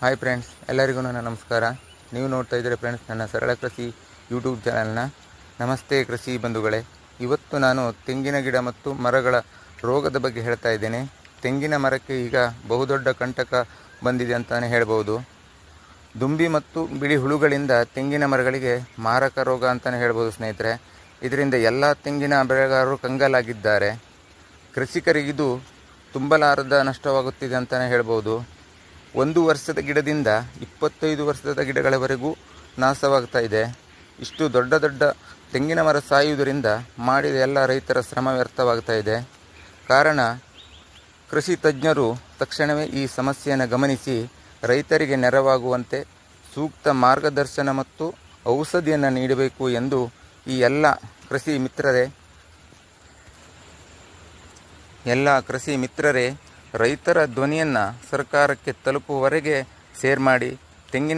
Hi friends ಎಲ್ಲರಿಗೂ ನನ್ನ ನಮಸ್ಕಾರ. ನೀವು ನೋಡ್ತಾ ಇದ್ದೀರಿ ಫ್ರೆಂಡ್ಸ್ ನನ್ನ ಸರಳ ಕೃಷಿ ಯೂಟ್ಯೂಬ್ ಚಾನಲ್ನ ನಮಸ್ತೆ ಕೃಷಿ ಬಂಧುಗಳೇ. ಇವತ್ತು ನಾನು ತೆಂಗಿನ ಗಿಡ ಮತ್ತು ಮರಗಳ ರೋಗದ ಬಗ್ಗೆ ಹೇಳ್ತಾ ಇದ್ದೇನೆ. ತೆಂಗಿನ ಮರಕ್ಕೆ ಈಗ ಬಹುದೊಡ್ಡ ಕಂಟಕ ಬಂದಿದೆ ಅಂತಲೇ ಹೇಳ್ಬೋದು. ದುಂಬಿ ಮತ್ತು ಬಿಳಿ ಹುಳುಗಳಿಂದ ತೆಂಗಿನ ಮರಗಳಿಗೆ ಮಾರಕ ರೋಗ ಅಂತಲೇ ಹೇಳ್ಬೋದು ಸ್ನೇಹಿತರೆ. ಇದರಿಂದ ಎಲ್ಲ ತೆಂಗಿನ ಬೆಳೆಗಾರರು ಕಂಗಾಲಾಗಿದ್ದಾರೆ. ಕೃಷಿಕರಿಗಿದು ತುಂಬಲಾರದ ನಷ್ಟವಾಗುತ್ತಿದೆ ಅಂತಲೇ ಹೇಳ್ಬೋದು. ಒಂದು ವರ್ಷದ ಗಿಡದಿಂದ ಇಪ್ಪತ್ತೈದು ವರ್ಷದ ಗಿಡಗಳವರೆಗೂ ನಾಶವಾಗ್ತಾ ಇದೆ. ಇಷ್ಟು ದೊಡ್ಡ ದೊಡ್ಡ ತೆಂಗಿನ ಮರ ಸಾಯುವುದರಿಂದ ಮಾಡಿದ ಎಲ್ಲ ರೈತರ ಶ್ರಮ ವ್ಯರ್ಥವಾಗ್ತಾ ಇದೆ. ಕಾರಣ, ಕೃಷಿ ತಜ್ಞರು ತಕ್ಷಣವೇ ಈ ಸಮಸ್ಯೆಯನ್ನು ಗಮನಿಸಿ ರೈತರಿಗೆ ನೆರವಾಗುವಂತೆ ಸೂಕ್ತ ಮಾರ್ಗದರ್ಶನ ಮತ್ತು ಔಷಧಿಯನ್ನು ನೀಡಬೇಕು ಎಂದು ಈ ಎಲ್ಲ ಕೃಷಿ ಮಿತ್ರರೇ, ಎಲ್ಲ ಕೃಷಿ ಮಿತ್ರರೇ ರೈತರ ಧ್ವನಿಯನ್ನು ಸರ್ಕಾರಕ್ಕೆ ತಲುಪುವವರೆಗೆ ಸೇರ್ ಮಾಡಿ ತೆಂಗಿನ